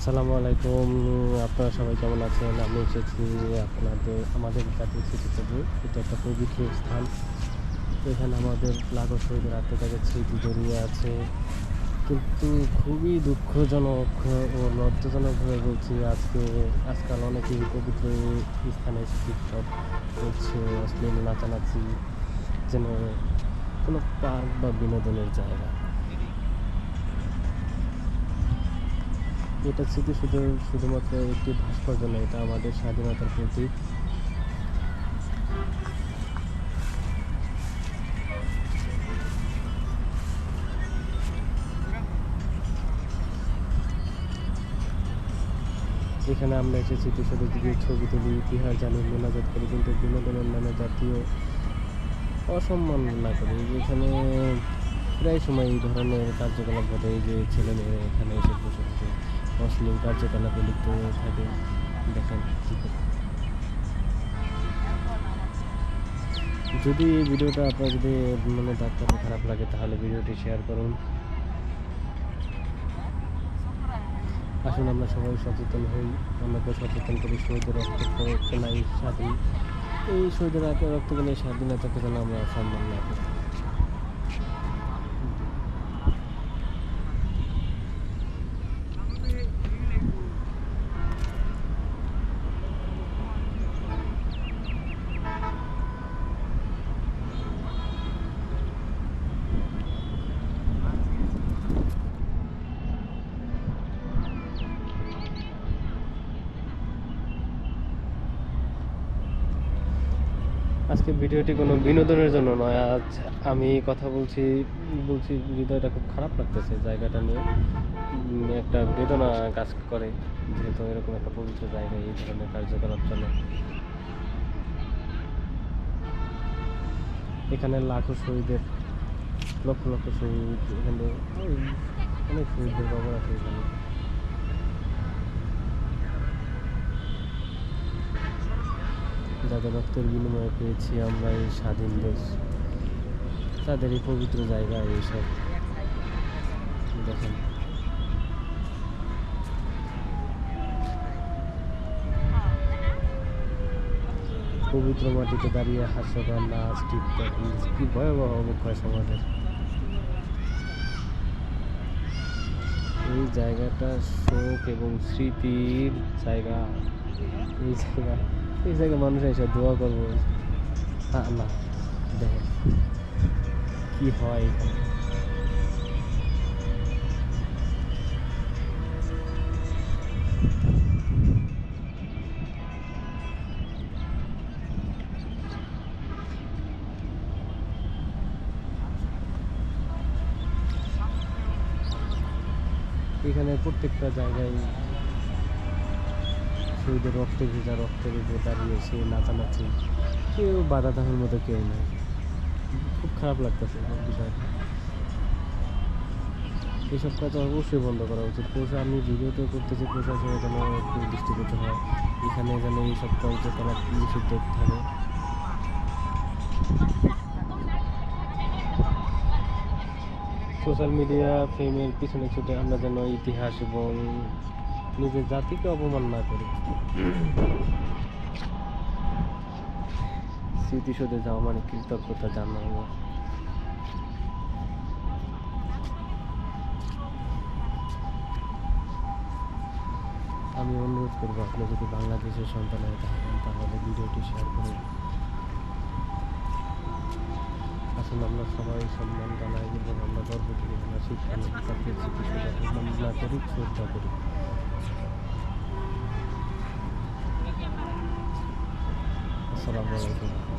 আসসালামু আলাইকুম। আপনারা সবাই কেমন আছেন? আমি এসেছি আপনাদের, আমাদের জাতীয় স্মৃতিসৌধ। এটা একটা পবিত্র স্থান। এখানে আমাদের লাখো শহীদের আত্মত্যাগের স্মৃতি জড়িয়ে আছে। কিন্তু খুবই দুঃখজনক ও লজ্জাজনকভাবে বলছি, আজকে, আজকাল অনেকেই পবিত্র স্থানে টিকটক করছে। অশ্লীল নাচানাচি যেন কোনো পার্ক বা বিনোদনের জায়গা। এটা স্মৃতি শুধু শুধুমাত্র একটি ভাস্কর্য নয়, এটা আমাদের স্বাধীনতার প্রতীক। এখানে আমরা এসে স্মৃতিসৌধ দিকে ছবি তুলি, ইতিহাস জানি, মোনাজাত করি, কিন্তু বিনোদনের নামে জাতীয় অসম্মান না করি। এখানে প্রায় সময় এই ধরনের কার্যকলাপ ঘটে যে ছেলেমেয়েরা এখানে এসে বসে অশ্লীল কার্যকলাপে লিপ্ত হয়ে থাকে দেখেন যদি এই ভিডিওটা আপনার যদি মানে ডাক্তার খারাপ লাগে, তাহলে ভিডিওটি শেয়ার করুন। আসুন আমরা সবাই সচেতন হই অন্যকে সচেতন করি শহীদের রক্ত কেনাই স্বাধীন। এই শহীদের রক্ত কেনাই স্বাধীনতাকে যেন আমরা সম্মান না করি। আজকে ভিডিওটি কোনো বিনোদনের জন্য নয়, আজ আমি কথা বলছি বলছি হৃদয়টা খুব খারাপ লাগতেছে জায়গাটা নিয়ে। একটা বেদনা কাজ করে, যেহেতু এরকম একটা পবিত্র জায়গায় এই ধরনের কার্যকলাপ চলে। এখানে লাখো শহীদের, লক্ষ লক্ষ শহীদ, এখানে অনেক শহীদদের খবর আছে এখানে। যাদের রক্তের বিনিময়ে পেয়েছি আমরা এই স্বাধীন দেশ। তাদের এই পবিত্র জায়গা এইসব দেখেন। পবিত্র মাটিতে দাঁড়িয়ে হাস্যকর নাচ টিকটক কি ভয়াবহ অবক্ষয় সমাজের। এই জায়গাটা শোক এবং স্মৃতির জায়গা। এই জায়গা। এই জায়গায় মানুষ এসে দোয়া করব। তা না দেখেন কি হয় এখানে। এখানে প্রত্যেকটা জায়গায় শহীদের রক্তে ভেজা রক্তের উপর দাঁড়িয়ে সে নাচানাচি, কেউ বাধা দেওয়ার মতো কেউ নেই। খুব খারাপ লাগতেছে বিষয়টা। এসব কাজ অবশ্যই বন্ধ করা উচিত। প্রশা আমি ভিডিওতে করতেছি প্রশাসনে যেন একটু দৃষ্টিগত হয়। এখানে যেন এইসব কার্যকলাপ নিষিদ্ধ থাকে। সোশ্যাল মিডিয়া, ফেমের পিছনে ছুটে আমরা যেন ইতিহাস এবং নিজের জাতিকে অপমান না করি। স্মৃতিসৌধে যাওয়া মানে কৃতজ্ঞতা জানাব আমি অনুরোধ করব, আপনি যদি বাংলাদেশের সন্তান হয়ে থাকেন, তাহলে ভিডিওটি শেয়ার করুন। আসুন, আমরা সবাই সম্মান জানাই এবং আমরা গর্ব করি, আমরা শিক্ষা না করি শ্রদ্ধা করি। আসসালামু আলাইকুম